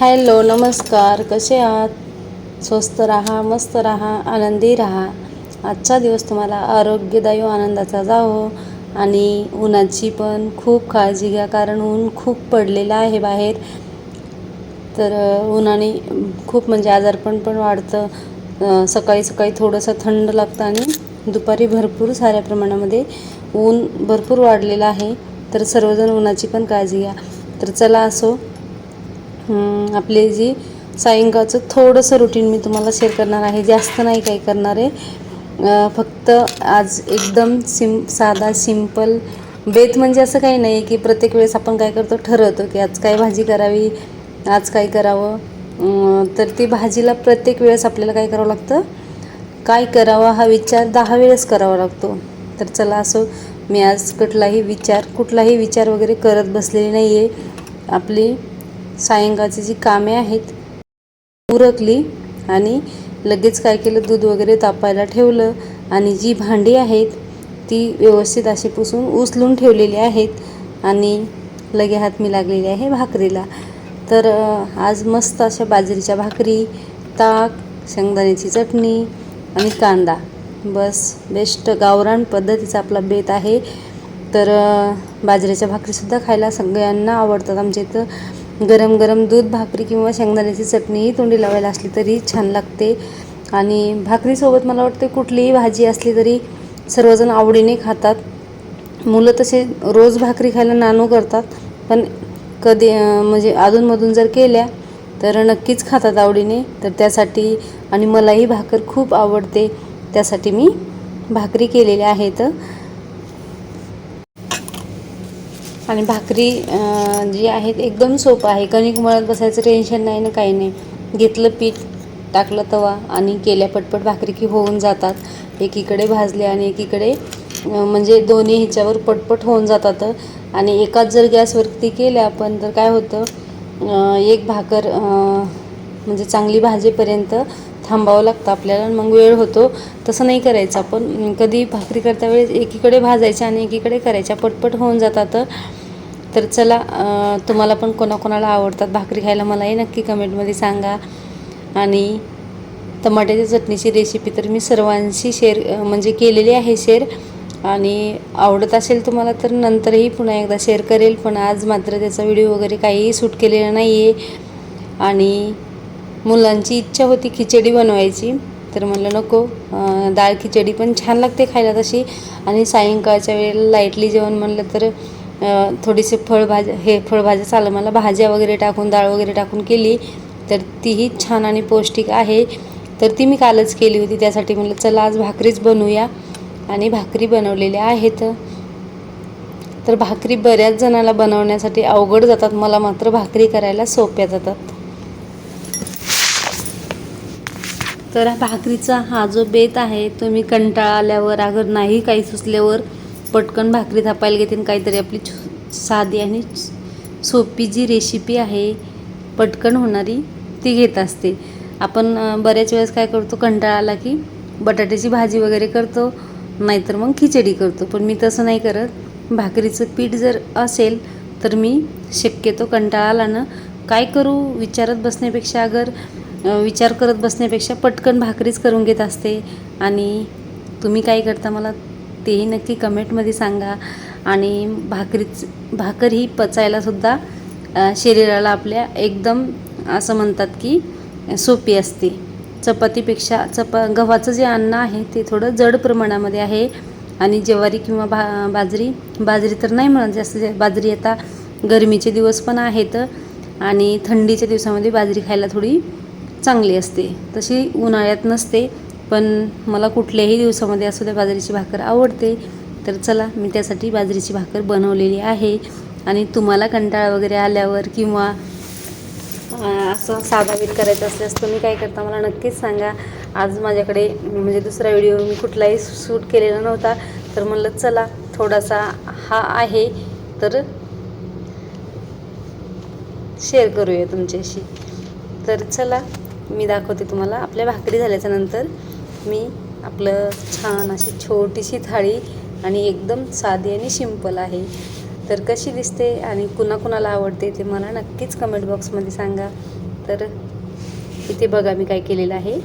Hello नमस्कार. कसे आहात? स्वस्त राहा मस्त राहा आनंदी राहा. आजचा दिवस तुम्हाला आरोग्यदायी आनंदाचा जावो. आणि उन्हाची पण खूप काळजी घ्या कारण ऊन खूप पडलेलं आहे बाहेर. तर उन्हाने खूप म्हणजे आजारपण पण वाढतं. सकाळी सकाळी थोडंसं थंड लागतं आणि दुपारी भरपूर साऱ्या प्रमाणामध्ये ऊन भरपूर वाढलेलं आहे. तर सर्वजण उन्हाची पण काळजी घ्या. तर चला असो आपले जी सायंकाळचं थोडंसं रुटीन मी तुम्हाला शेअर करणार आहे. जास्त नाही काही करणार आहे. फक्त आज एकदम सिम साधा सिंपल बेत म्हणजे असं काही नाही की प्रत्येक वेळेस आपण काय करतो ठरवतो की आज काय भाजी करावी आज काय करावं. तर ती भाजीला प्रत्येक वेळेस आपल्याला काय करावं लागतं? काय करावा हा विचार दहा वेळेस करावा लागतो. तर चला असो मी आज कुठलाही विचार कुठलाही विचार वगैरे करत बसलेली नाही आहे आपली सायंकाळची जी कामे आहेत उरकली आणि लगेच काय केलं दूध वगैरे तापायला ठेवलं आणि जी भांडी आहेत ती व्यवस्थित अशी पुसून उचलून ठेवलेली आहेत आणि लगे हात मी लागलेली आहे भाकरीला. तर आज मस्त अशा बाजरीच्या भाकरी ताक शेंगदाण्याची चटणी आणि कांदा. बस बेस्ट गावरान पद्धतीचा आपला बेत आहे. तर बाजरीच्या भाकरीसुद्धा खायला सगळ्यांना आवडतात. आमच्या इथं गरम गरम दूध भाकरी किंवा शेंगदाण्याची चटणीही तोंडी लावायला असली तरी छान लागते. आणि भाकरीसोबत मला वाटते कुठलीही भाजी असली तरी सर्वजण आवडीने खातात. मुलं तसे रोज भाकरी खायला नानू करतात पण कधी म्हणजे अधूनमधून जर केल्या तर नक्कीच खातात आवडीने. तर त्यासाठी आणि मलाही भाकर खूप आवडते त्यासाठी मी भाकरी केलेल्या आहेत. आणि भाकरी जी आहेत एकदम सोपं आहे. कणिक मळत बसायचं टेन्शन नाही ना काही नाही. घेतलं पीठ टाकलं तवा आणि केल्या पटपट भाकरी की होऊन जातात. एकीकडे भाजले आणि एकीकडे म्हणजे दोन्ही ह्याच्यावर पटपट होऊन जातात. आणि एकाच जर गॅसवरती केल्या आपण तर काय होतं एक भाकर म्हणजे चांगली भाजेपर्यंत थांबावं लागतं आपल्याला मग वेळ होतो. तसं नाही करायचं आपण. कधी भाकरी करता वेळेस एकीकडे भाजायच्या आणि एकीकडे करायच्या. पटपट होऊन जातात. तर चला तुम्हाला पण कोणाकोणाला आवडतात भाकरी खायला मलाही नक्की कमेंटमध्ये सांगा. आणि टमाट्याच्या चटणीची रेसिपी तर मी सर्वांशी शेअर म्हणजे केलेली आहे शेअर आणि आवडत असेल तुम्हाला तर नंतरही पुन्हा एकदा शेअर करेल पण आज मात्र त्याचा व्हिडिओ वगैरे काहीही सूट केलेला नाही आहे आणि मुलांची इच्छा होती खिचडी बनवायची तर म्हणलं नको डाळ खिचडी पण छान लागते खायला तशी. आणि सायंकाळच्या वेळेला लाईटली जेवण म्हणलं तर अं, थोडीसे फळभाज्या हे फळभाज्या चाललं मला भाज्या वगैरे टाकून डाळ वगैरे टाकून केली तर तीही छान आणि पौष्टिक आहे. तर ती मी कालच केली होती त्यासाठी म्हणलं चला आज भाकरीच बनवूया. आणि भाकरी बनवलेल्या आहेत. तर भाकरी बऱ्याच जणाला बनवण्यासाठी अवघड जातात मला मात्र भाकरी करायला सोप्या जातात. तर भाकरीचा हा जो बेत आहे तो मी कंटाळा आल्यावर अगर नाही काही सुचल्यावर पटकन भाकरी थापायला घेते काहीतरी आपली साधी आणि सोपी जी रेसिपी आहे पटकन होणारी ती घेत असते. आपण बऱ्याच वेळेस काय करतो कंटाळा आला की बटाट्याची भाजी वगैरे करतो नाहीतर मग खिचडी करतो. पण मी तसं नाही करत. भाकरीचं पीठ जर असेल तर मी शक्यतो कंटाळा आला ना काय करू? विचारत बसण्यापेक्षा अगर विचार करत बसण्यापेक्षा पटकन भाकरीच करून घेत असते. आणि तुम्ही काय करता मला तेही नक्की कमेंटमध्ये सांगा. आणि भाकरीच भाकर ही पचायलासुद्धा शरीराला आपल्या एकदम असं म्हणतात की सोपी असते. चपातीपेक्षा चपा गव्हाचं जे अन्न आहे ते थोडं जड प्रमाणामध्ये आहे. आणि ज्वारी किंवा भा बाजरी बाजरी तर नाही म्हणत जास्त बाजरी आता गरमीचे दिवस पण आहेत आणि थंडीच्या दिवसामध्ये बाजरी खायला थोडी चांगली असते. तशी उन्हाळ्यात नसते. पण मला कुठल्याही दिवसामध्ये असू द्या बाजरीची भाकर आवडते तर चला मी त्यासाठी बाजरीची भाकर बनवलेली आहे. आणि तुम्हाला कंटाळा वगैरे आल्यावर किंवा असं साधावीत करायचं असल्यास तुम्ही काय करता मला नक्कीच सांगा. आज माझ्याकडे म्हणजे दुसरा व्हिडिओ मी कुठलाही शूट केलेला नव्हता तर म्हणलं चला थोडासा हा आहे तर शेअर करूया तुमच्याशी. तर चला मी दाखवते तुम्हाला आपल्या भाकरी झाल्याच्यानंतर. मी आपलं छान अशी छोटीशी थाळी आणि एकदम साधी आणि सिंपल आहे. तर कशी दिसते आणि कुणाकुणाला आवडते ते मला नक्कीच कमेंट बॉक्समध्ये सांगा. तर इथे बघा मी काय केलेलं आहे.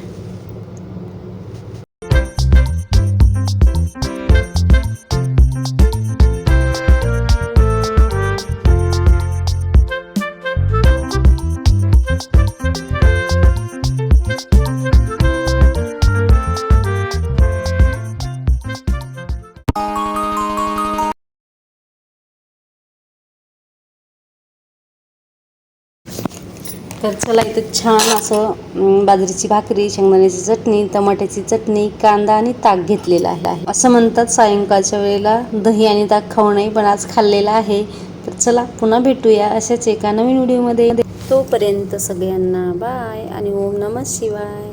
तर चला इथं छान असं बाजरीची भाकरी शेंगदाण्याची चटणी टमाट्याची चटणी कांदा आणि ताक घेतलेला आहे. असं म्हणतात सायंकाळच्या वेळेला दही आणि ताक खाऊ नये पण आज खाल्लेला आहे. तर चला पुन्हा भेटूया अशाच एका नवीन व्हिडिओमध्ये. तोपर्यंत सगळ्यांना बाय आणि ओम नमः शिवाय.